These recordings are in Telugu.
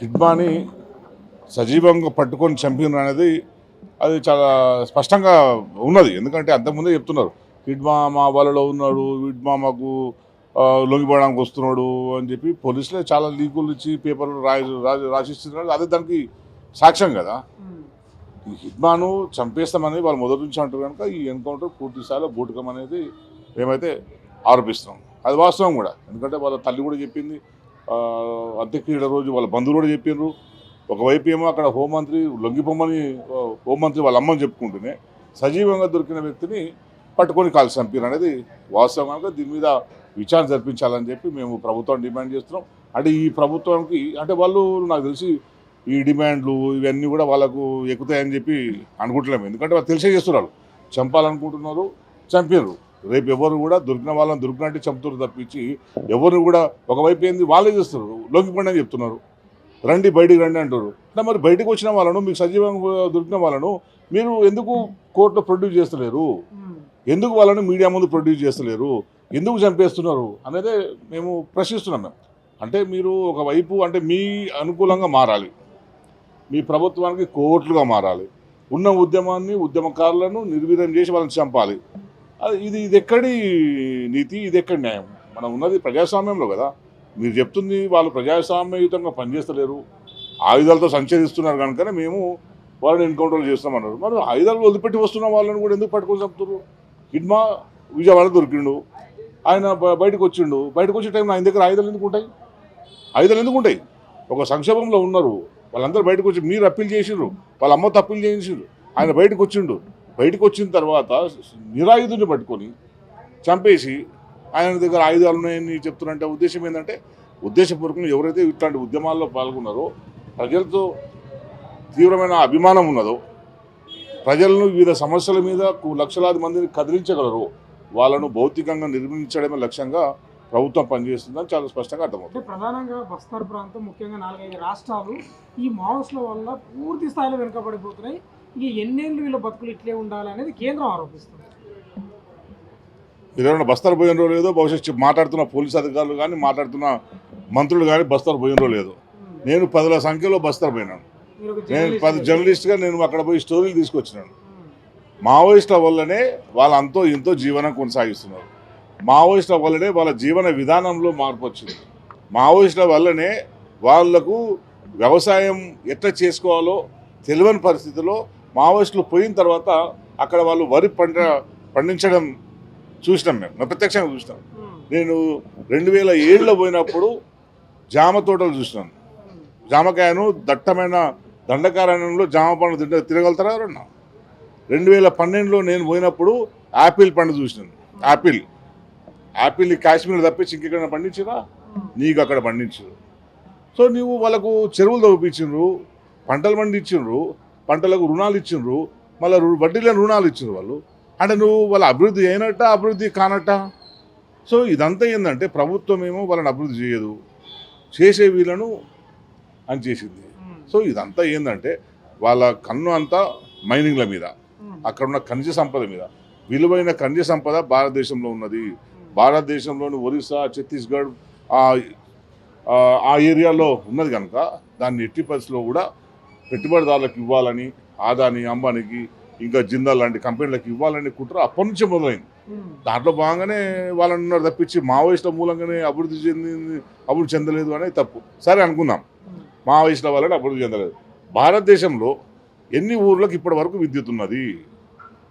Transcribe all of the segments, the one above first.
కిడ్మాని సజీవంగా పట్టుకొని చంపిన అనేది అది చాలా స్పష్టంగా ఉన్నది. ఎందుకంటే అంతకుముందే చెప్తున్నారు కిడ్మా మా వాళ్ళలో ఉన్నాడు కిడ్మా మాకు లొంగిపోవడానికి వస్తున్నాడు అని చెప్పి పోలీసులే చాలా లీకులు ఇచ్చి పేపర్లు రాయి రా- రాసిస్తున్నారు. అదే దానికి సాక్ష్యం కదా. ఈ హిడ్మాను చంపేస్తామని వాళ్ళు మొదటి నుంచి అంటారు కనుక ఈ ఎన్కౌంటర్ పూర్తి స్థాయిలో బూటకం అనేది మేమైతే ఆరోపిస్తున్నాం. అది వాస్తవం కూడా. ఎందుకంటే వాళ్ళ తల్లి కూడా చెప్పింది అంత్యక్రియల రోజు వాళ్ళ బంధువులు కూడా చెప్పిండ్రు ఒకవైపు ఏమో అక్కడ హోంమంత్రి లొంగిపోమని హోంమంత్రి వాళ్ళ అమ్మని చెప్పుకుంటూనే సజీవంగా దొరికిన వ్యక్తిని పట్టుకొని కాల్చి చంపారు అనేది వాస్తవంగా దీని మీద విచారణ జరిపించాలని చెప్పి మేము ప్రభుత్వం డిమాండ్ చేస్తున్నాం. అంటే ఈ ప్రభుత్వానికి అంటే వాళ్ళు నాకు తెలిసి ఈ డిమాండ్లు ఇవన్నీ కూడా వాళ్ళకు ఎక్కుతాయని చెప్పి అనుకుంటలేము. ఎందుకంటే వాళ్ళు తెలిసే చేస్తున్నారు. చంపాలనుకుంటున్నారు చంపారు రేపు ఎవరు కూడా దొరికిన వాళ్ళని దొరికినట్టు చంపుతారు తప్పించి ఎవరు కూడా ఒకవైపు ఏంది వాళ్ళే చేస్తారు. లోకిపోండి అని చెప్తున్నారు. రండి బయటికి రండి అంటారు. అంటే మరి బయటకు వచ్చిన వాళ్ళను మీకు సజీవంగా దొరికిన వాళ్ళను మీరు ఎందుకు కోర్టులో ప్రొడ్యూస్ చేస్తలేరు? ఎందుకు వాళ్ళని మీడియా ముందు ప్రొడ్యూస్ చేస్తలేరు? ఎందుకు చంపేస్తున్నారు? అనేది మేము ప్రశ్నిస్తున్నాం మేము. అంటే మీరు ఒకవైపు అంటే మీ అనుకూలంగా మారాలి. మీ ప్రభుత్వానికి కోర్టులుగా మారాలి. ఉన్న ఉద్యమాన్ని ఉద్యమకారులను నిర్వీర్యం చేసి వాళ్ళని చంపాలి. ఇది ఇది ఎక్కడి నీతి? ఇది ఎక్కడి న్యాయం? మనం ఉన్నది ప్రజాస్వామ్యంలో కదా. మీరు చెప్తుంది వాళ్ళు ప్రజాస్వామ్యయుతంగా పనిచేస్తలేరు. ఆయుధాలతో సంచరిస్తున్నారు కనుకనే మేము వాళ్ళని ఎన్కౌంటర్లు చేస్తామన్నారు మరి ఆయుధాలు వదిలిపెట్టి వస్తున్న వాళ్ళని కూడా ఎందుకు పట్టుకొని చంపుతారు హిడ్మా విజయవాడ దొరికిండు. ఆయన బయటకు వచ్చిండు. బయటకు వచ్చే టైంలో ఆయన దగ్గర ఆయుధాలు ఎందుకు ఉంటాయి? ఆయుధాలు ఎందుకు ఉంటాయి? ఒక సంక్షోభంలో ఉన్నారు. వాళ్ళందరూ బయటకు వచ్చి మీరు అప్పీల్ చేసిండ్రు వాళ్ళ అమ్మ అప్పీల్ చేసిండ్రు ఆయన బయటకు వచ్చిండు. బయటకు వచ్చిన తర్వాత నిరాయుధుని పట్టుకొని చంపేసి ఆయన దగ్గర ఆయుధాలు ఉన్నాయని చెప్తున్నారంటే ఉద్దేశం ఏంటంటే ఉద్దేశపూర్వకంగా ఎవరైతే ఇట్లాంటి ఉద్యమాల్లో పాల్గొన్నారో ప్రజలతో తీవ్రమైన అభిమానం ఉన్నదో ప్రజలను వివిధ సమస్యల మీద కు- లక్షలాది మందిని కదిలించగలరు వాళ్ళను భౌతికంగా నిర్మించడమే లక్ష్యంగా ప్రభుత్వం పనిచేస్తుందని చాలా స్పష్టంగా అర్థమవుతుంది. ప్రధానంగా బస్తర్ ప్రాంతం ముఖ్యంగా నాలుగైదు రాష్ట్రాలు ఈ మావోస్ల వల్ల పూర్తి స్థాయిలో వెనుకబడిపోతున్నాయి. ఇక ఎన్నేళ్ళు వీళ్ళ బతుకులు ఇట్లే ఉండాలి అనేది కేంద్రం ఆరోపిస్తుంది. ఎవరైనా బస్తార్ పోయినరో లేదో భవిష్యత్తు మాట్లాడుతున్న పోలీస్ అధికారులు కానీ మాట్లాడుతున్న మంత్రులు కానీ బస్తార్ పోయినరో లేదో. నేను పదుల సంఖ్యలో బస్తార్ పోయినాను. నేను పది జర్నలిస్ట్గా నేను అక్కడ పోయి స్టోరీలు తీసుకొచ్చినాను. మావోయిస్టుల వల్లనే వాళ్ళ అంతో ఇంతో జీవనం కొనసాగిస్తున్నారు. మావోయిస్టుల వల్లనే వాళ్ళ జీవన విధానంలో మార్పు వచ్చింది. మావోయిస్టుల వల్లనే వాళ్ళకు వ్యవసాయం ఎట్లా చేసుకోవాలో తెలియని పరిస్థితిలో మావోయిస్టులు పోయిన తర్వాత అక్కడ వాళ్ళు వరి పంట పండించడం చూసినాం మేము. ప్రత్యక్షంగా చూసినాం. నేను రెండు వేల ఏడులో పోయినప్పుడు జామ తోటలు చూసినాను జామకాయను దట్టమైన దండకారణ్యంలో జామ పండు తింటే తిరగలుగుతారా ఎవరన్నా? రెండు వేల పన్నెండులో నేను పోయినప్పుడు యాపిల్ పండు చూసినాను యాపిల్ యాపిల్ కాశ్మీర్ తప్పించి ఇంకెక్కడ పండించరా? నీకు అక్కడ పండించరు సో నీవు వాళ్ళకు చెరువులు తవ్విపించిండ్రు పంటలు పండించిండ్రు పంటలకు రుణాలు ఇచ్చిండ్రు మళ్ళీ వడ్డీ లేని రుణాలు ఇచ్చిండ్రు వాళ్ళు. అంటే నువ్వు వాళ్ళ అభివృద్ధి అయినట్ట అభివృద్ధి కానట్ట? సో ఇదంతా ఏంటంటే ప్రభుత్వం ఏమో వాళ్ళని అభివృద్ధి చేయదు. చేసే వీళ్ళను అని చేసింది. సో ఇదంతా ఏంటంటే వాళ్ళ కన్ను అంతా మైనింగ్ల మీద అక్కడ ఉన్న ఖనిజ సంపద మీద. విలువైన ఖనిజ సంపద భారతదేశంలో ఉన్నది. భారతదేశంలోని ఒరిస్సా ఛత్తీస్గఢ్ ఆ ఏరియాలో ఉన్నది కనుక దాన్ని ఎట్టి పరిస్థితిలో కూడా పెట్టుబడిదారులకు ఇవ్వాలని ఆదాని అంబానీకి ఇంకా జిందాల్ లాంటి కంపెనీలకు ఇవ్వాలని కుట్ర అప్పటి నుంచే మొదలైంది. దాంట్లో భాగంగానే వాళ్ళని ఉన్నారు తప్పించి మావోయిస్టుల మూలంగానే అభివృద్ధి చెందింది అభివృద్ధి చెందలేదు అనేది తప్పు. సరే అనుకుందాం. ఉమ్. మావోయిస్టుల వలన అభివృద్ధి చెందలేదు. భారతదేశంలో ఎన్ని ఊర్లకు ఇప్పటి వరకు విద్యుత్ ఉన్నది?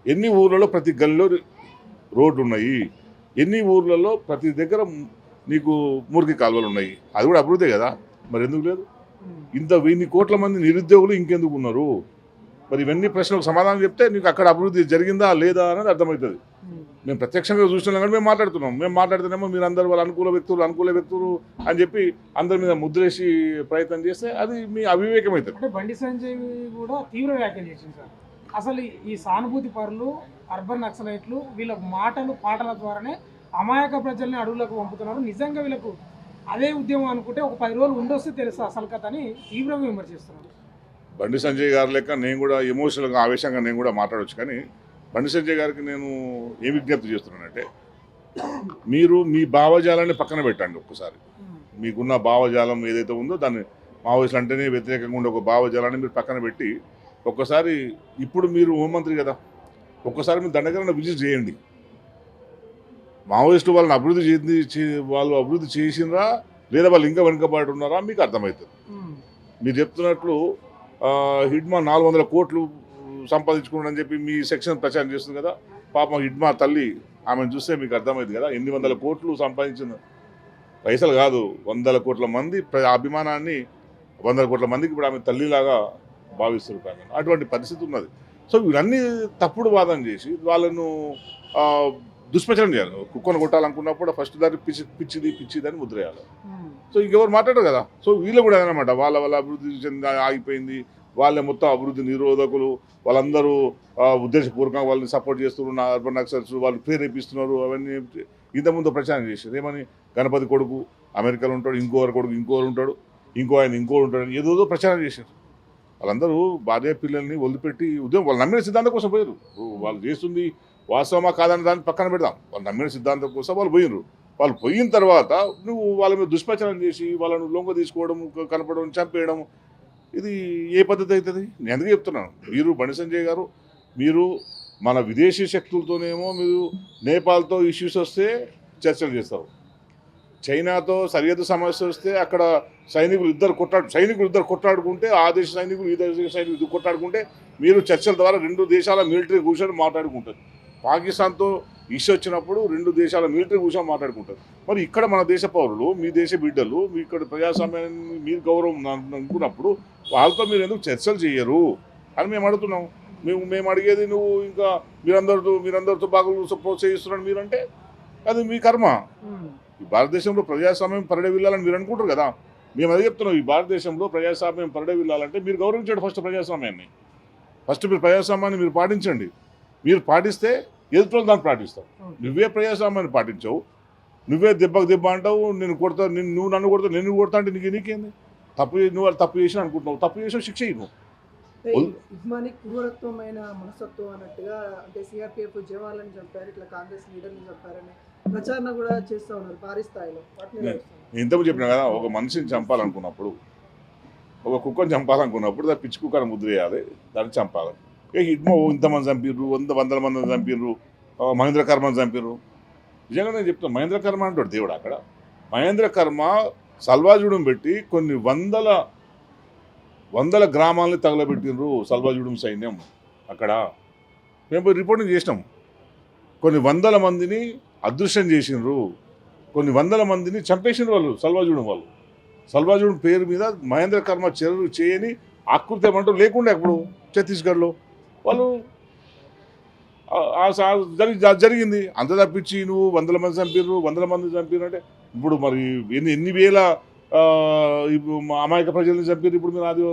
ఎన్ని ఊర్లలో ప్రతి గల్లీలో రోడ్లు ఉన్నాయి? ఎన్ని ఊర్లలో ప్రతి దగ్గర నీకు మురికి కాలువలు ఉన్నాయి? అది కూడా అభివృద్ధి కదా. మరి ఎందుకు లేదు. ఇంత వెయ్యి కోట్ల మంది నిరుద్యోగులు ఇంకెందుకు ఉన్నారు? మరి ఇవన్నీ ప్రశ్నలకు సమాధానం చెప్తే నీకు అక్కడ అభివృద్ధి జరిగిందా లేదా అనేది అర్థమవుతుంది. మేము ప్రత్యక్షంగా చూస్తున్నాం కానీ మేము మాట్లాడుతున్నాం. మేము మాట్లాడుతున్నామో మీరు అందరు వాళ్ళ అనుకూల వ్యక్తులు అనుకూల వ్యక్తులు అని చెప్పి అందరి మీద ముద్రేసి ప్రయత్నం చేస్తే అది మీ అవివేకం అవుతుంది అంటే బండి సంజయ్ కూడా తీవ్ర వ్యాఖ్యలు చేసింది సార్. అసలు ఈ సానుభూతి పరులు అర్బన్ నక్సలైట్లు వీళ్ళ మాటలు పాటల ద్వారానే అమాయక ప్రజల్ని అడవులకు పంపుతున్నారు. నిజంగా వీళ్ళకు అదే ఉద్యమం అనుకుంటే ఒక పది రోజులు ఉండొస్తే తెలుసు అసలు కథని తీవ్రంగా విమర్శిస్తున్నారు. బండి సంజయ్ గారు లెక్క నేను కూడా ఎమోషనల్గా ఆవేశంగా నేను కూడా మాట్లాడవచ్చు కానీ బండి సంజయ్ గారికి నేను ఏ విజ్ఞప్తి చేస్తున్నానంటే మీరు మీ భావజాలాన్ని పక్కన పెట్టండి ఒక్కసారి. మీకున్న భావజాలం ఏదైతే ఉందో దాన్ని మావోయిస్టులు అంటేనే వ్యతిరేకంగా ఉండే ఒక భావజాలాన్ని మీరు పక్కన పెట్టి ఒక్కసారి ఇప్పుడు మీరు హోంమంత్రి కదా ఒక్కసారి మీరు దండకరణ విజిట్ చేయండి. మావోయిస్టులు వాళ్ళని అభివృద్ధి చెంది వాళ్ళు అభివృద్ధి చేసినరా? లేదా వాళ్ళు ఇంకా వెనుకబాటు ఉన్నారా మీకు అర్థమవుతుంది. మీరు చెప్తున్నట్లు హిడ్మా నాలుగు వందల కోట్లు సంపాదించుకున్నాడని చెప్పి మీ సెక్షన్ ప్రచారం చేస్తుంది కదా? పాపం హిడ్మా తల్లి ఆమెను చూస్తే మీకు అర్థమైంది కదా? ఎన్ని వందల కోట్లు సంపాదించిన పైసలు కాదు. వందల కోట్ల మంది ప్ర- అభిమానాన్ని వందల కోట్ల మందికి ఇప్పుడు ఆమె తల్లిలాగా భావిస్తారు ఆమె అటువంటి పరిస్థితి ఉన్నది. సో ఇవన్నీ తప్పుడు వాదన చేసి వాళ్ళను దుష్ప్రచారం చేయాలి. కుక్కను కొట్టాలనుకున్నప్పుడు ఫస్ట్ దాన్ని పిచ్చి పిచ్చిది పిచ్చిదని ముద్రేయాలి. ఉమ్. సో ఇంకెవరు మాట్లాడరు కదా. సో వీళ్ళు కూడా అనమాట వాళ్ళ వాళ్ళ అభివృద్ధి చెంది ఆగిపోయింది. వాళ్ళే మొత్తం అభివృద్ధి నిరోధకులు. వాళ్ళందరూ ఉద్దేశపూర్వకంగా వాళ్ళని సపోర్ట్ చేస్తున్నారు. అర్బన్ నక్సల్స్ వాళ్ళు ప్రేరేపిస్తున్నారు. అవన్నీ ఇంతకుముందు ప్రచారం చేశారు. ఏమని? గణపతి కొడుకు అమెరికాలో ఉంటాడు. ఇంకోరు కొడుకు ఇంకోరు ఉంటాడు. ఇంకో ఆయన ఇంకోరు ఉంటాడు ఏదో ప్రచారం చేశారు. వాళ్ళందరూ భార్య పిల్లల్ని వదిలిపెట్టి ఉద్యమం వాళ్ళు నమ్మిన సిద్ధాంతం కోసం పోయారు. వాళ్ళు చేస్తుంది వాస్తవమా కాదని దాన్ని పక్కన పెడదాం. వాళ్ళు నమ్మిన సిద్ధాంతం కోసం వాళ్ళు పోయినరు వాళ్ళు పోయిన తర్వాత నువ్వు వాళ్ళ మీద దుష్ప్రచారం చేసి వాళ్ళను లొంగ తీసుకోవడం కనపడడం చంపేయడం ఇది ఏ పద్ధతి అవుతుంది నేను ఎందుకు చెప్తున్నాను. మీరు బండి సంజయ్ గారు మీరు మన విదేశీ శక్తులతోనేమో మీరు నేపాల్తో ఇష్యూస్ వస్తే చర్చలు చేస్తారు. చైనాతో సరిహద్దు సమస్య వస్తే అక్కడ సైనికులు ఇద్దరు కొట్టాడు సైనికులు ఇద్దరు కొట్టాడుకుంటే ఆ దేశ సైనికులు ఈ దేశ సైనికులు ఇద్దరు కొట్టాడుకుంటే మీరు చర్చల ద్వారా రెండు దేశాల మిలిటరీ కూర్చొని మాట్లాడుకుంటారు. పాకిస్తాన్తో ఇష్యూ వచ్చినప్పుడు రెండు దేశాల మిలిటరీ కూర్చొని మాట్లాడుకుంటారు. మరి ఇక్కడ మన దేశ పౌరులు మీ దేశ బిడ్డలు మీ ఇక్కడ ప్రజాస్వామ్యాన్ని మీరు గౌరవం అను- అనుకున్నప్పుడు వాళ్ళతో మీరు ఎందుకు చర్చలు చేయరు అని మేము అడుగుతున్నాం. మేము మేము అడిగేది నువ్వు ఇంకా మీరందరితో మీరందరితో బాగా ప్రోత్సహిస్తున్నాడు మీరంటే అది మీ కర్మ. ఉమ్. ఈ భారతదేశంలో ప్రజాస్వామ్యం పరిడే వెళ్ళాలని మీరు అనుకుంటారు కదా. మేము అదే చెప్తున్నాం ఈ భారతదేశంలో ప్రజాస్వామ్యం పరిడే వెళ్ళాలంటే మీరు గౌరవించండి ఫస్ట్ ప్రజాస్వామ్యాన్ని. ఫస్ట్ మీరు ప్రజాస్వామ్యాన్ని మీరు పాటించండి. మీరు పాటిస్తే ఎదుటి దాన్ని పాటిస్తావు నువ్వే ప్రజాస్వామ్యాన్ని పాటించవు. నువ్వే దెబ్బకు దెబ్బ అంటావు నేను కొడతా నిన్ను నువ్వు నన్ను కొడతావు నేను కొడతా అంటే నీకు నీకేంది? తప్పు నువ్వు వాళ్ళు తప్పు చేసిన అనుకుంటున్నావు. తప్పు చేసిన శిక్ష ఇవ్వు. నువ్వు అంటే ఉల్- ఉస్మాని క్రూరత్వమైన మనస్తత్వం అన్నట్టుగా అంటే సిఆర్పిఎఫ్ జవాన్లను చంపారు ఇట్లా కాంగ్రెస్ లీడర్ని చంపారని ప్రచారణ కూడా చేస్తూ ఉన్నారు భారీ స్థాయిలో. వాటిని ఎలా చూస్తారు? నేను ఇంతకు చెప్పిన కదా ఒక మనిషిని చంపాలనుకున్నప్పుడు ఒక కుక్కను చంపాలనుకున్నప్పుడు దాన్ని పిచ్చి కుక్కను ముద్ర వేయాలి దాన్ని చంపాలి. హిడ్మో ఇంతమంది చంపిర్రు వంద వందల మంది చంపిర్రు మహేంద్ర కర్మని చంపిర్రు. నిజంగా నేను చెప్తాను మహేంద్ర కర్మ అంటాడు దేవుడు అక్కడ. మహేంద్ర కర్మ సల్వాజుడం పెట్టి కొన్ని వందల వందల గ్రామాలని తగలబెట్టిండ్రు సల్వాజుడం సైన్యం అక్కడ. మేము పోయి రిపోర్టింగ్ చేసినాం. కొన్ని వందల మందిని అదృశ్యం చేసిండ్రు కొన్ని వందల మందిని చంపేసిన వాళ్ళు సల్వాజుడు వాళ్ళు. సల్వాజుడు పేరు మీద మహేంద్ర కర్మ చర్యలు చేయని ఆకృతి ఏమంటారు? లేకుండా అప్పుడు ఛత్తీస్గఢ్లో. వాళ్ళు జరి- జరిగింది. అంత తప్పించి నువ్వు వందల మంది చంపిర్రు వందల మంది చంపిర్రు అంటే ఇప్పుడు మరి ఎన్ని ఎన్ని వేల ఇప్పుడు మా అమాయక ప్రజల్ని చంపారు ఇప్పుడు మీరు ఆది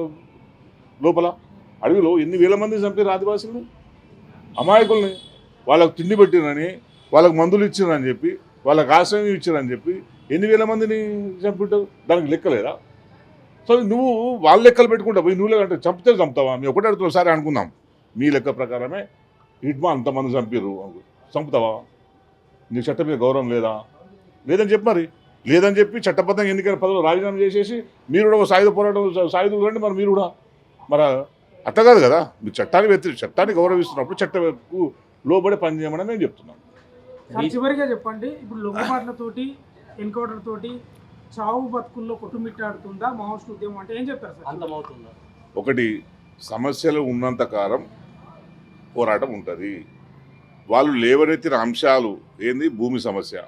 లోపల? అడవిలో ఎన్ని వేల మంది చంపారు ఆదివాసుల్ని? అమాయకుల్ని? వాళ్ళకు తిండి పెట్టినని వాళ్ళకి మందులు ఇచ్చినని చెప్పి వాళ్ళకి ఆశ్రయం ఇచ్చారని చెప్పి ఎన్ని వేల మందిని చంపుంటారు? దానికి లెక్కలేదా సో నువ్వు వాళ్ళ లెక్కలు పెట్టుకుంటావు పోయి నువ్వు అంటే చంపితే చంపుతావా? మేము ఒకటే అడుగుతున్నావు సరే అనుకుందాం. మీ లెక్క ప్రకారమే హిడ్మా అంతమంది చంపిర్రు. చంపుతావా? నీకు చట్టం మీద గౌరవం లేదా? లేదని చెప్పి మరి. లేదని చెప్పి చట్టబద్ధంగా ఎన్నికల పదవులు రాజీనామా చేసేసి మీరు కూడా ఒక సాయుధ పోరాటం సాయుధులు రండి మరి మీరు కూడా. మరి అట్ట కాదు కదా. మీరు చట్టాన్ని వ్యతిరేక చట్టాన్ని గౌరవిస్తున్నప్పుడు చట్టకు లోబడి పనిచేయమని నేను చెప్తున్నాను. చివరిగా చెప్పండి. ఇప్పుడు లొంగుబాట్లతోటి ఎన్కౌంటర్ తోటి చావు బతుకుల్లో కొట్టుమిట్టాడుతుందా? మావోయిస్ట్ ఉద్యమం అంటే ఏం చెప్తారు సార్? అంతమవుతుందా ఒకటి సమస్యలు ఉన్నంత కాలం పోరాటం ఉంటుంది. వాళ్ళు లేవనెత్తిన అంశాలు ఏంది? భూమి సమస్య.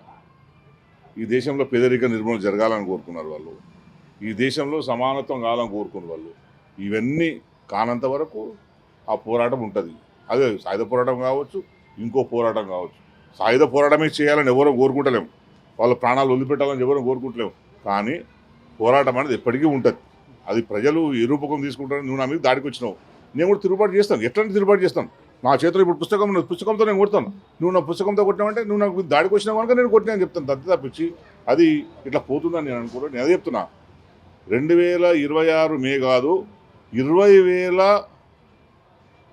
ఈ దేశంలో పేదరిక నిర్మూలన జరగాలని కోరుకున్నారు వాళ్ళు. ఈ దేశంలో సమానత్వం కావాలని కోరుకున్న వాళ్ళు. ఇవన్నీ కానంత వరకు ఆ పోరాటం ఉంటుంది. అదే సాయుధ పోరాటం కావచ్చు ఇంకో పోరాటం కావచ్చు. సాయుధ పోరాటమే చేయాలని ఎవరో కోరుకుంటలేము వాళ్ళ ప్రాణాలు వదిలిపెట్టాలని ఎవరో కోరుకుంటలేము కానీ పోరాటం అనేది ఎప్పటికీ ఉంటుంది. అది ప్రజలు ఏ రూపకం తీసుకుంటారని నువ్వు నా మీద దాడికి వచ్చినావు నేను కూడా తిరుగుబాటు చేస్తాను. ఎట్లాంటి తిరుగుబాటు చేస్తాను? నా చేతిలో ఇప్పుడు పుస్తకం ఉన్నది. పుస్తకంతో నేను కొడతాను. నువ్వు నా పుస్తకంతో కొట్టినావంటే నువ్వు నాకు దాడికి వచ్చినావు కనుక నేను కొట్టినా చెప్తాను. అంతే తప్పించి అది ఇట్లా పోతుందని నేను అనుకోవడం నేను అదే చెప్తున్నా. రెండు వేల ఇరవై ఆరు మే కాదు ఇరవై వేల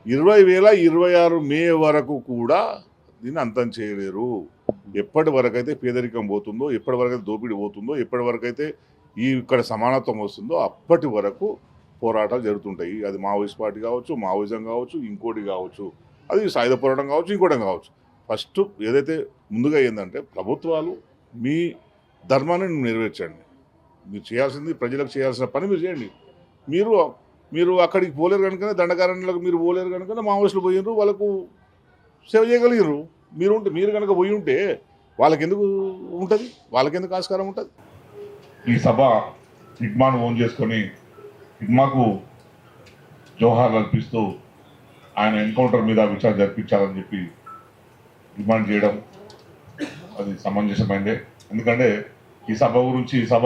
ఇరవై వేల ఇరవై ఆరు మే వరకు కూడా దీన్ని అంతం చేయలేరు. ఎప్పటి వరకైతే పేదరికం పోతుందో ఎప్పటి వరకైతే దోపిడీ పోతుందో ఎప్పటి వరకైతే ఈ ఇక్కడ సమానత్వం వస్తుందో అప్పటి వరకు పోరాటాలు జరుగుతుంటాయి. అది మావోయిస్ట్ పార్టీ కావచ్చు మావోయిజం కావచ్చు ఇంకోటి కావచ్చు. అది సాయుధ పోరాటం కావచ్చు ఇంకోటి కావచ్చు. ఫస్ట్ ఏదైతే ముందుగా ఏంటంటే ప్రభుత్వాలు మీ ధర్మాన్ని నెరవేర్చండి. మీరు చేయాల్సింది ప్రజలకు చేయాల్సిన పని మీరు చేయండి. మీరు మీరు అక్కడికి పోలేరు కనుక దండకారణ్యులకు మీరు పోలేరు కనుక మావోయిస్టులు పోయినరు వాళ్ళకు సేవ చేయగలిగారు మీరు ఉంటే మీరు కనుక పోయి ఉంటే వాళ్ళకి ఎందుకు ఉంటుంది? వాళ్ళకెందుకు ఆస్కారం ఉంటుంది? ఈ సభ హిడ్మాను ఓన్ చేసుకొని హిడ్మాకు జోహార్ అర్పిస్తూ ఆయన ఎన్కౌంటర్ మీద విచారణ జరిపించాలని చెప్పి డిమాండ్ చేయడం అది సమంజసమైందే. ఎందుకంటే ఈ సభ గురించి ఈ సభ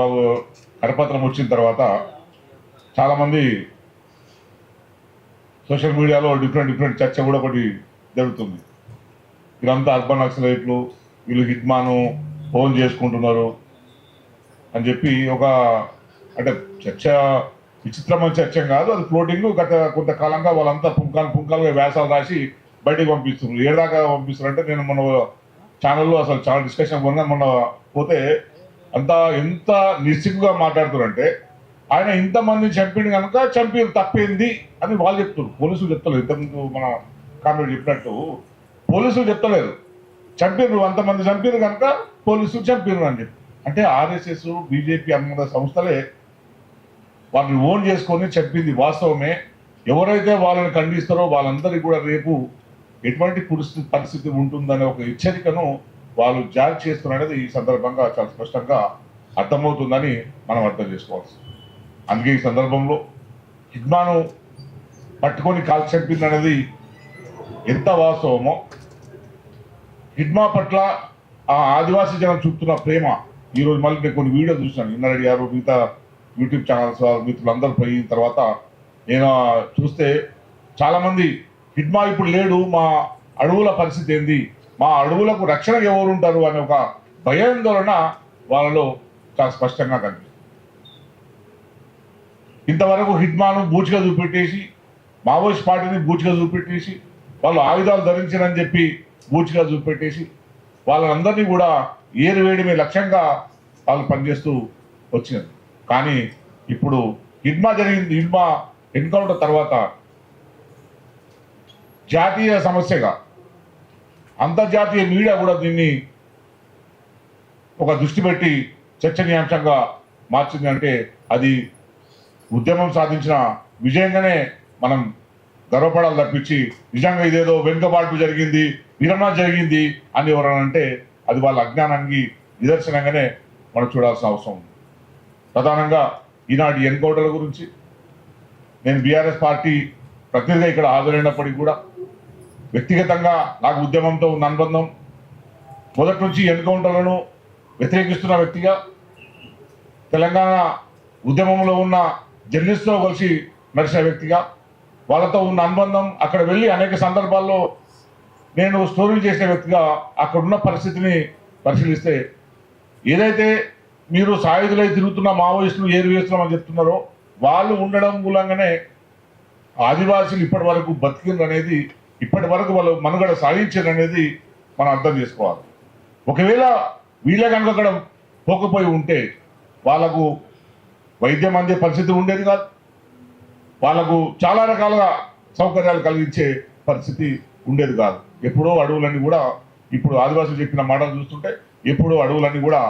కరపత్రం వచ్చిన తర్వాత చాలామంది సోషల్ మీడియాలో డిఫరెంట్ డిఫరెంట్ చర్చ కూడా ఒకటి జరుగుతుంది. వీళ్ళంతా అర్బన్ నక్సలైట్లు వీళ్ళు హిట్మాను ఫోన్ చేసుకుంటున్నారు అని చెప్పి ఒక అంటే చర్చ విచిత్రమైన చర్చం కాదు. అది ఫ్లోటింగ్ గత కొంతకాలంగా వాళ్ళంతా పుంకాలు పుంకాలుగా వ్యాసాలు రాసి బయటకు పంపిస్తున్నారు. ఏ పంపిస్తున్నారు అంటే నేను మన ఛానల్లో అసలు చాలా డిస్కషన్ కొన్నా మొన్న పోతే అంత ఎంత నిస్సిగ్గుగా మాట్లాడుతున్నారంటే ఆయన ఇంతమందిని చంపిండు కనుక చంపి తప్పింది అని వాళ్ళు చెప్తున్నారు. పోలీసులు చెప్తలేదు ఇంతకుముందు మన కామెంట్ చెప్పినట్టు పోలీసులు చెప్తలేరు. చంపిర్రు అంతమంది చంపిర్రు కనుక పోలీసులు చంపిర్రు అని చెప్పి. అంటే ఆర్ఎస్ఎస్ బీజేపీ అన్న సంస్థలే వాళ్ళని ఓన్ చేసుకొని చెప్పింది వాస్తవమే. ఎవరైతే వాళ్ళని ఖండిస్తారో వాళ్ళందరికీ కూడా రేపు ఎటువంటి పరిస్థితి పరిస్థితి ఉంటుందనే ఒక హెచ్చరికను వాళ్ళు జారీ చేస్తున్నారనేది ఈ సందర్భంగా చాలా స్పష్టంగా అర్థమవుతుందని మనం అర్థం చేసుకోవాల్సి అందుకే ఈ సందర్భంలో హిడ్మాను పట్టుకొని కాల్ చంపింది అనేది ఎంత వాస్తవమో. హిడ్మా పట్ల ఆ ఆదివాసీ జనం చూపుతున్న ప్రేమ. ఈరోజు మళ్ళీ నేను కొన్ని వీడియో చూసాను ఇన్నరెడ్డి గారు మిగతా యూట్యూబ్ ఛానల్స్ వాళ్ళు మిత్రులందరూ పోయిన తర్వాత నేను చూస్తే చాలామంది హిడ్మా ఇప్పుడు లేడు మా అడవుల పరిస్థితి ఏంది? మా అడవులకు రక్షణ ఎవరు ఉంటారు అనే ఒక భయాందోళన వాళ్ళలో చాలా స్పష్టంగా కనిపిస్తుంది. ఇంతవరకు హిడ్మాను బూచిగా చూపెట్టేసి మావోయిస్ట్ పార్టీని బూచిగా చూపెట్టేసి వాళ్ళు ఆయుధాలు ధరించారని చెప్పి బూచిగా చూపెట్టేసి వాళ్ళందరినీ కూడా ఏరు వేయడమే లక్ష్యంగా వాళ్ళు పనిచేస్తూ వచ్చినారు. కానీ ఇప్పుడు ఇడ్మా జరిగింది ఇడ్మా ఎన్కౌంటర్ తర్వాత జాతీయ సమస్యగా అంతర్జాతీయ మీడియా కూడా దీన్ని ఒక దృష్టి పెట్టి చర్చనీయాంశంగా మార్చింది అంటే అది ఉద్యమం సాధించిన విజయంగానే మనం గర్వపడాలి తప్పించి నిజంగా ఇదేదో వెనుకబాటు జరిగింది విరమణ జరిగింది అని ఎవరనంటే అంటే అది వాళ్ళ అజ్ఞానానికి నిదర్శనంగానే మనం చూడాల్సిన అవసరం ఉంది. ప్రధానంగా ఈనాటి ఎన్కౌంటర్ల గురించి. నేను బీఆర్ఎస్ పార్టీ ప్రతినిధిగా ఇక్కడ హాజరైనప్పటికీ కూడా వ్యక్తిగతంగా నాకు ఉద్యమంతో ఉన్న అనుబంధం మొదటి నుంచి ఎన్కౌంటర్లను వ్యతిరేకిస్తున్న వ్యక్తిగా తెలంగాణ ఉద్యమంలో ఉన్న జర్నలిస్ట్తో కలిసి నడిచిన వ్యక్తిగా వాళ్ళతో ఉన్న అనుబంధం అక్కడ వెళ్ళి అనేక సందర్భాల్లో నేను స్టోరీలు చేసిన వ్యక్తిగా అక్కడ ఉన్న పరిస్థితిని పరిశీలిస్తే ఏదైతే మీరు సాయుధులై తిరుగుతున్న మావోయిస్టులు ఏరు వేస్తున్నామని చెప్తున్నారో వాళ్ళు ఉండడం మూలంగానే ఆదివాసీలు ఇప్పటి వరకు బతికిండ్రు అనేది ఇప్పటి వరకు వాళ్ళు మనుగడ సాధించారు అనేది మనం అర్థం చేసుకోవాలి. ఒకవేళ వీళ్ళ కనుక అక్కడ పోకపోయి ఉంటే వాళ్ళకు వైద్యం అందే పరిస్థితి ఉండేది కాదు. వాళ్ళకు చాలా రకాలుగా సౌకర్యాలు కలిగించే పరిస్థితి ఉండేది కాదు. ఎప్పుడో అడవులన్నీ కూడా ఇప్పుడు ఆదివాసులు చెప్పిన మాటలు చూస్తుంటే ఎప్పుడో అడవులన్నీ కూడా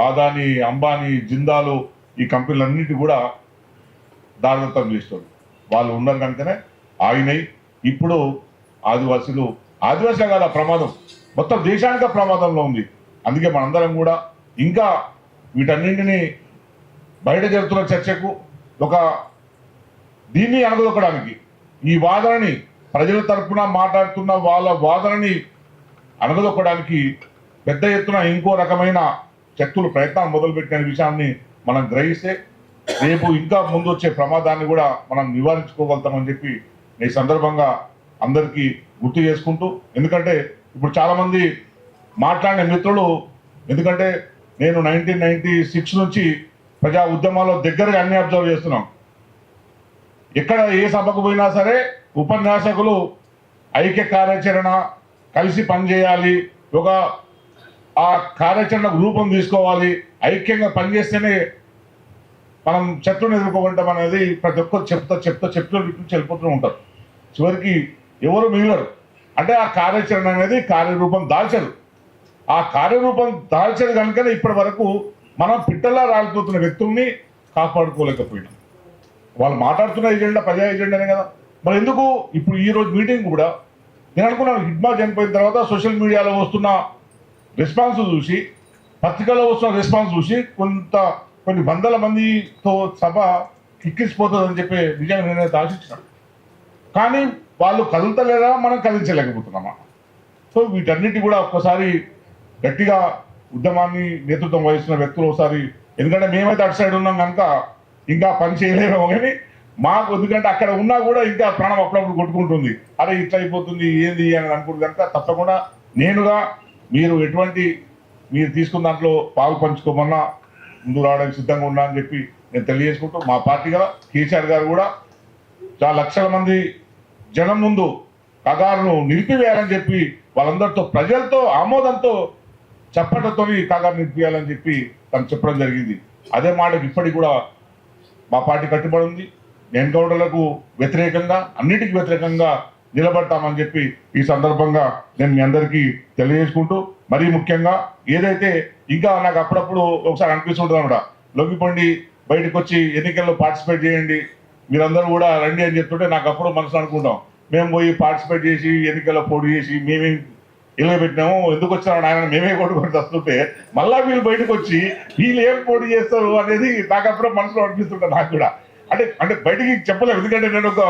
ఆదాని అంబానీ జిందాలు ఈ కంపెనీలన్నిటి కూడా దారదత్తం చేస్తారు. వాళ్ళు ఉన్నారు కనుకనే ఆగినాయి. ఇప్పుడు ఆదివాసులు ఆదివాసీ కాదు ప్రమాదం. మొత్తం దేశానికి ప్రమాదంలో ఉంది. అందుకే మనందరం కూడా ఇంకా వీటన్నింటినీ బయట జరుగుతున్న చర్చకు ఒక దీన్ని అణగదొక్కడానికి ఈ వాదనని ప్రజల తరఫున మాట్లాడుతున్న వాళ్ళ వాదనని అణగదొక్కడానికి పెద్ద ఎత్తున ఇంకో రకమైన శక్తులు ప్రయత్నాలు మొదలుపెట్టిన విషయాన్ని మనం గ్రహిస్తే రేపు ఇంకా ముందు వచ్చే ప్రమాదాన్ని కూడా మనం నివారించుకోగలుగుతామని చెప్పి ఈ సందర్భంగా అందరికీ గుర్తు చేసుకుంటూ ఎందుకంటే ఇప్పుడు చాలామంది మాట్లాడిన మిత్రులు ఎందుకంటే నేను నైన్టీన్ నైన్టీ సిక్స్ నుంచి ప్రజా ఉద్యమాల్లో దగ్గరగా అన్ని అబ్జర్వ్ చేస్తున్నాం. ఎక్కడ ఏ సభకు పోయినా సరే ఉపన్యాసకులు ఐక్య కార్యాచరణ కలిసి పనిచేయాలి ఒక ఆ కార్యాచరణకు రూపం తీసుకోవాలి. ఐక్యంగా పనిచేస్తేనే మనం శత్రువుని ఎదుర్కోవటం అనేది ప్రతి ఒక్కరు చెప్తా చెప్తా చెప్తూ వెళ్ళిపోతూ ఉంటారు. చివరికి ఎవరు మిగిలరు? అంటే ఆ కార్యాచరణ అనేది కార్యరూపం దాల్చరు ఆ కార్యరూపం దాల్చదు కనుకనే ఇప్పటి వరకు మనం పిట్టలా రాలిపోతున్న వ్యక్తుల్ని కాపాడుకోలేకపోయినాం. వాళ్ళు మాట్లాడుతున్న ఎజెండా ప్రజా ఎజెండానే కదా. మరి ఎందుకు? ఇప్పుడు ఈ రోజు మీటింగ్ కూడా నేను అనుకున్నాను హిడ్మా చనిపోయిన తర్వాత సోషల్ మీడియాలో వస్తున్న రెస్పాన్స్ చూసి పత్రికలో వస్తున్న రెస్పాన్స్ చూసి కొంత కొన్ని వందల మందితో సభ కిక్కిసిపోతుందని చెప్పి నిజంగా నేనైతే ఆశించినాను. కానీ వాళ్ళు కదులుతలేరా మనం కదిలించలేకపోతున్నామా? సో వీటన్నిటి కూడా ఒక్కసారి గట్టిగా ఉద్యమాన్ని నేతృత్వం వహిస్తున్న వ్యక్తులు ఒకసారి ఎందుకంటే మేమైతే అటు సైడ్ ఉన్నాం కనుక ఇంకా పని చేయలేమేమో కానీ మాకు ఎందుకంటే అక్కడ ఉన్నా కూడా ఇంకా ప్రాణం అప్పుడప్పుడు కొట్టుకుంటుంది. అరే ఇట్లా అయిపోతుంది ఏంది అని అనుకుంటుంది కనుక తప్పకుండా నేనుగా మీరు ఎటువంటి మీరు తీసుకున్న దాంట్లో పాలు పంచుకోమన్నా ముందు రావడానికి సిద్ధంగా ఉన్నా అని చెప్పి నేను తెలియజేసుకుంటూ మా పార్టీగా కేసీఆర్ గారు కూడా చాలా లక్షల మంది జనం ముందు కగారును నిలిపివేయాలని చెప్పి వాళ్ళందరితో ప్రజలతో ఆమోదంతో చప్పటతో కగారు నిలిపివేయాలని చెప్పి తను చెప్పడం జరిగింది. అదే మాటకు ఇప్పటికి కూడా మా పార్టీ కట్టుబడి ఉంది. ఎన్కౌంటర్లకు వ్యతిరేకంగా అన్నిటికీ వ్యతిరేకంగా నిలబడతామని చెప్పి ఈ సందర్భంగా నేను మీ అందరికీ తెలియజేసుకుంటూ మరీ ముఖ్యంగా ఏదైతే ఇంకా నాకు అప్పుడప్పుడు ఒకసారి అనిపిస్తుంటుంది అనమాట లొంగిపండి బయటకు వచ్చి ఎన్నికల్లో పార్టిసిపేట్ చేయండి మీరందరూ కూడా రండి అని చెప్తుంటే నాకు అప్పుడు మనసు అనుకుంటాం. మేము పోయి పార్టిసిపేట్ చేసి ఎన్నికల్లో పోటీ చేసి మేమే ఇలా పెట్టినాము ఎందుకు వచ్చినారు ఆయన మేమే కొట్టుకొని వస్తుంటే మళ్ళా వీళ్ళు బయటకు వచ్చి వీళ్ళు ఏం పోటీ చేస్తారు? అనేది నాకు అప్పుడు మనసులో అనిపిస్తుంటారు నాకు కూడా. అంటే అంటే బయటికి చెప్పలేము ఎందుకంటే నేను ఒక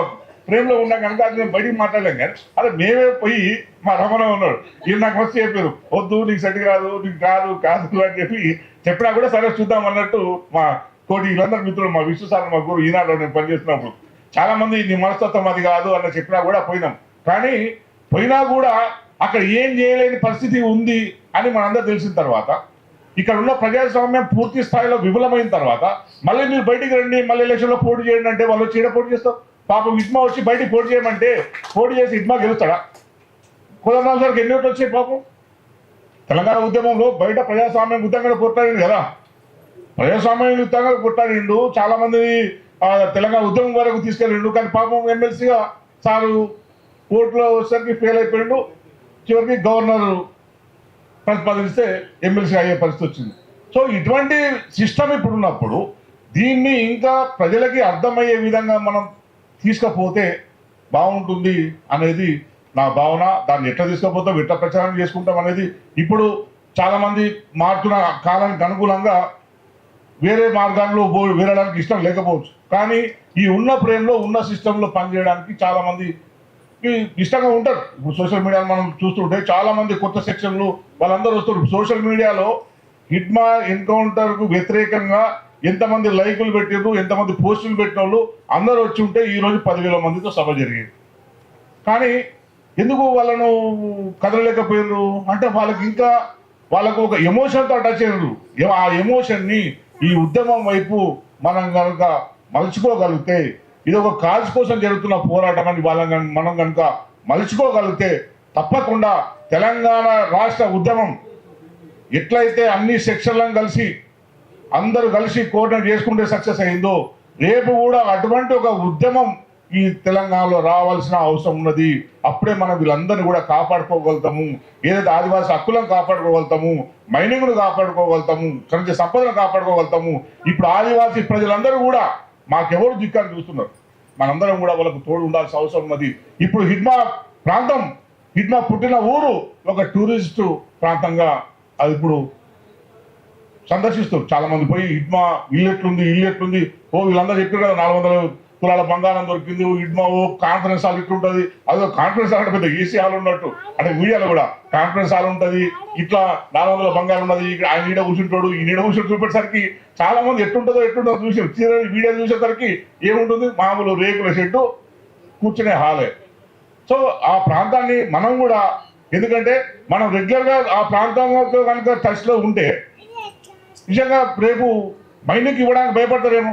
ప్రేమలో ఉన్నాం కనుక అది మేము బయటికి మాట్లాడలేం కానీ అదే మేమే పోయి మా రమణ ఉన్నాడు. ఈయన నాకు వచ్చి చెప్పారు వద్దు నీకు సెట్ కాదు నీకు కాదు కాదు అని చెప్పి చెప్పినా కూడా సరే చూద్దాం అన్నట్టు మా కోటి వీళ్ళందరూ మిత్రులు మా విశ్వ సార్ మా గురువు ఈనాడు నేను పనిచేస్తున్నప్పుడు. చాలా మంది నీ మనస్తత్వం అది కాదు అన్న చెప్పినా కూడా పోయినాం. కానీ పోయినా కూడా అక్కడ ఏం చేయలేని పరిస్థితి ఉంది అని మనందరూ తెలిసిన తర్వాత ఇక్కడ ఉన్న ప్రజాస్వామ్యం పూర్తి స్థాయిలో విఫలమైన తర్వాత మళ్ళీ మీరు బయటికి రండి మళ్ళీ ఎలక్షన్లో పోటీ చేయండి అంటే వాళ్ళు చీడ పోటీ చేస్తారు? పాపం ఇట్మా వచ్చి బయటికి పోటీ చేయమంటే పోటీ చేసి ఇట్మా గెలుస్తాడా? కుదరనాథ్ సార్కి ఎన్ని ఓట్లు వచ్చాయి పాపం? తెలంగాణ ఉద్యమంలో బయట ప్రజాస్వామ్యం ఉద్యమంగా కొట్టాడు కదా. ప్రజాస్వామ్యం యుద్ధంగా కొట్టాడిండు చాలా మంది తెలంగాణ ఉద్యమం వరకు తీసుకెళ్ళిండు కానీ పాపం ఎమ్మెల్సీగా సారు ఓట్లో వచ్చేసరికి ఫెయిల్ అయిపోయిండు. చివరికి గవర్నర్ ప్రతిపాదిస్తే ఎమ్మెల్సీ అయ్యే పరిస్థితి వచ్చింది. సో ఇటువంటి సిస్టమ్ ఇప్పుడు ఉన్నప్పుడు దీన్ని ఇంకా ప్రజలకి అర్థమయ్యే విధంగా మనం తీసుకపోతే బాగుంటుంది అనేది నా భావన. దాన్ని ఎట్లా తీసుకపోతాం ఎట్లా ప్రచారం చేసుకుంటాం అనేది ఇప్పుడు చాలామంది మారుతున్న కాలానికి అనుకూలంగా వేరే మార్గాల్లో పో- వెళ్ళడానికి ఇష్టం లేకపోవచ్చు. కానీ ఈ ఉన్న ప్రేమలో ఉన్న సిస్టంలో పనిచేయడానికి చాలామంది ఇష్టంగా ఉంటారు. ఇప్పుడు సోషల్ మీడియాలో మనం చూస్తుంటే చాలామంది కొత్త సెక్షన్లు వాళ్ళందరూ వస్తారు. సోషల్ మీడియాలో హిడ్మా ఎన్కౌంటర్కు వ్యతిరేకంగా ఎంతమంది లైకులు పెట్టిర్రు ఎంతమంది పోస్టులు పెట్టిన వాళ్ళు అందరూ వచ్చి ఉంటే ఈరోజు పదివేల మందితో సభ జరిగేది. కానీ ఎందుకు వాళ్ళను కదలలేకపోయారు అంటే వాళ్ళకి ఇంకా వాళ్ళకు ఒక ఎమోషన్తో టచ్ అయ్యారు ఆ ఎమోషన్ని ఈ ఉద్యమం వైపు మనం కనుక మలుచుకోగలిగితే ఇది ఒక కాజ్ కోసం జరుగుతున్న పోరాటం అని వాళ్ళని మనం కనుక మలుచుకోగలిగితే తప్పకుండా తెలంగాణ రాష్ట్ర ఉద్యమం ఎట్లయితే అన్ని సెక్షన్లను కలిసి అందరూ కలిసి కోఆర్డినేట్ చేసుకుంటే సక్సెస్ అయిందో రేపు కూడా అటువంటి ఒక ఉద్యమం ఈ తెలంగాణలో రావాల్సిన అవసరం ఉన్నది. అప్పుడే మనం వీళ్ళందరినీ కూడా కాపాడుకోగలుగుతాము. ఏదైతే ఆదివాసీ హక్కులను కాపాడుకోగలుగుతాము మైనింగ్ను కాపాడుకోగలుగుతాము ఖనిజ సంపదను కాపాడుకోగలుగుతాము ఇప్పుడు ఆదివాసీ ప్రజలందరూ కూడా మాకెవరు దిక్కని చూస్తున్నారు? మనందరం కూడా వాళ్ళకు తోడు ఉండాల్సిన అవసరం ఉన్నది. ఇప్పుడు హిడ్మా ప్రాంతం హిడ్మా పుట్టిన ఊరు ఒక టూరిస్టు ప్రాంతంగా అది ఇప్పుడు సందర్శిస్తారు చాలా మంది పోయి ఇడ్మా ఇల్లు ఎట్లుంది ఇల్లు ఎట్లుంది? ఓ వీళ్ళందరూ చెప్పారు కదా నాలుగు వందల తులాల బంగారం దొరికింది ఇడ్మా ఓ కాన్ఫరెన్స్ హాల్ ఇట్లుంటది. అదో కాన్ఫరెన్స్ హాల్ అంటే పెద్ద ఏసీ హాల్ ఉన్నట్టు. అంటే మీడియాలో కూడా కాన్ఫరెన్స్ హాల్ ఉంటది ఇట్లా నాలుగు వందల బంగారం ఉన్నది ఇక్కడ ఆయన నీడ కూర్చుంటాడు ఈ నీడ కూర్చుని చూపేసరికి చాలా మంది ఎట్టుంటుందో ఎట్లుంటుందో చూసి వీడియో చూసేసరికి ఏముంటుంది? మామూలు రేకుల షెడ్డు కూర్చునే హాలే. సో ఆ ప్రాంతాన్ని మనం కూడా ఎందుకంటే మనం రెగ్యులర్గా ఆ ప్రాంతంలో కనుక టచ్లో ఉంటే నిజంగా రేపు మైనింగ్కి ఇవ్వడానికి భయపడతారేమో?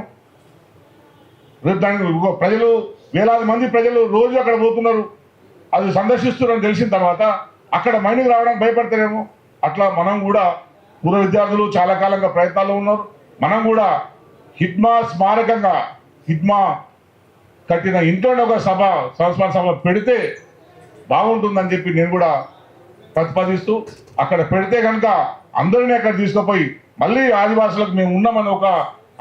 రేపు దానికి ప్రజలు వేలాది మంది ప్రజలు రోజు అక్కడ పోతున్నారు. అది సందర్శిస్తున్నారని తెలిసిన తర్వాత అక్కడ మైనింగ్ రావడానికి భయపడతారేమో? అట్లా మనం కూడా పూర్వ విద్యార్థులు చాలా కాలంగా ప్రయత్నాల్లో ఉన్నారు. మనం కూడా హిద్మా స్మారకంగా హిద్మా కట్టిన ఇంట్లోనే ఒక సభ సంస్మరణ సభ పెడితే బాగుంటుందని చెప్పి నేను కూడా ప్రతిపాదిస్తూ అక్కడ పెడితే కనుక అందరినీ అక్కడ తీసుకుపోయి మళ్ళీ ఆదివాసులకు మేము ఉన్నామని ఒక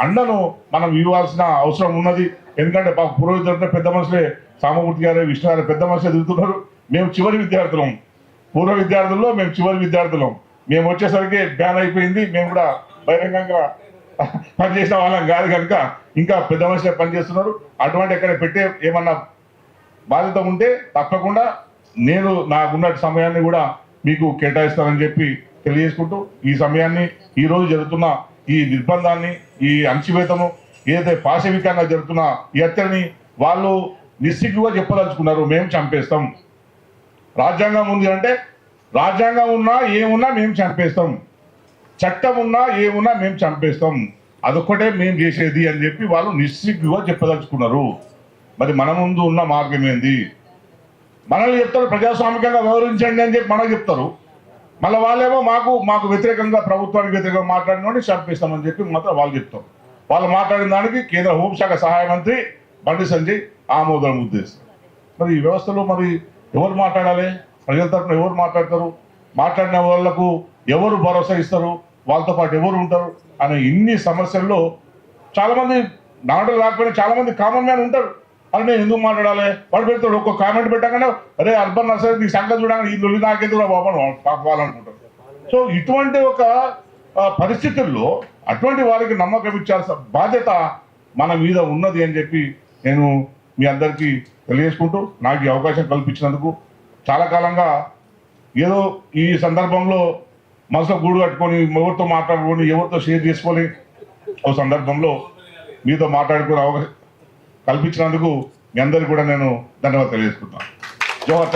అండను మనం ఇవ్వాల్సిన అవసరం ఉన్నది. ఎందుకంటే మాకు పురోహితులు పెద్ద మనుషులే. సామమూర్తి గారు విష్ణు గారు పెద్ద మనుషులే దిగుతున్నారు మేము చివరి విద్యార్థులం. పూర్వ విద్యార్థుల్లో మేము చివరి విద్యార్థులం. మేము వచ్చేసరికి బ్యాన్ అయిపోయింది. మేము కూడా బహిరంగంగా పనిచేసిన వాళ్ళం కాదు కనుక ఇంకా పెద్ద మనుషులే పనిచేస్తున్నారు. అటువంటి ఎక్కడ పెట్టే ఏమన్నా బాధ్యత ఉంటే తప్పకుండా నేను నాకున్న సమయాన్ని కూడా మీకు కేటాయిస్తానని చెప్పి తెలియజేసుకుంటూ ఈ సమయాన్ని ఈ రోజు జరుగుతున్న ఈ నిర్బంధాన్ని ఈ అణచివేతను ఏదైతే పాశవికంగా జరుగుతున్న ఈ హత్యని వాళ్ళు నిస్సిగ్గుగా చెప్పదలుచుకున్నారు. మేము చంపేస్తాం. రాజ్యాంగం ఉంది అంటే రాజ్యాంగం ఉన్నా ఏమున్నా మేము చంపేస్తాం. చట్టం ఉన్నా ఏమున్నా మేము చంపేస్తాం. అదొక్కటే మేము చేసేది అని చెప్పి వాళ్ళు నిస్సిగ్గుగా చెప్పదలుచుకున్నారు. మరి మన ముందు ఉన్న మార్గం ఏంది? మనల్ని చెప్తారు ప్రజాస్వామికంగా వ్యవహరించండి అని చెప్పి మనకు చెప్తారు. మళ్ళీ వాళ్ళేమో మాకు మాకు వ్యతిరేకంగా ప్రభుత్వానికి వ్యతిరేకంగా మాట్లాడినోడి షర్పిస్తామని చెప్పి మాత్రం వాళ్ళు చెప్తాం. వాళ్ళు మాట్లాడిన దానికి కేంద్ర హోంశాఖ సహాయ మంత్రి బండి సంజయ్ ఆమోదం ఉద్దేశం. మరి ఈ వ్యవస్థలో మరి ఎవరు మాట్లాడాలి? ప్రజల తరఫున ఎవరు మాట్లాడతారు? మాట్లాడిన వాళ్ళకు ఎవరు భరోసా ఇస్తారు? వాళ్ళతో పాటు ఎవరు ఉంటారు? అనే ఇన్ని సమస్యల్లో చాలామంది నాటలు రాకపోయినా చాలామంది కామన్ మ్యాన్ ఉంటారు. అది నేను ఎందుకు మాట్లాడాలి? వాడు పెడతాడు ఒక్క కామెంట్ పెట్టగానే అరే అర్బన్ నర్సరీ నీ సంగతి చూడగానే ఈ లొల్లి నాకెందుకు బాబు? పాపాలనుకుంటారు సో ఇటువంటి ఒక పరిస్థితుల్లో అటువంటి వారికి నమ్మకం ఇచ్చాల్సిన బాధ్యత మన మీద ఉన్నది అని చెప్పి నేను మీ అందరికీ తెలియజేసుకుంటూ నాకు ఈ అవకాశం కల్పించినందుకు చాలా కాలంగా ఏదో ఈ సందర్భంలో మనసులో గూడు కట్టుకొని ఎవరితో మాట్లాడుకొని ఎవరితో షేర్ చేసుకొని ఓ సందర్భంలో మీతో మాట్లాడుకునే అవకాశం కల్పించినందుకు మీ అందరికీ కూడా నేను ధన్యవాదాలు తెలియజేసుకుంటాను జోహర్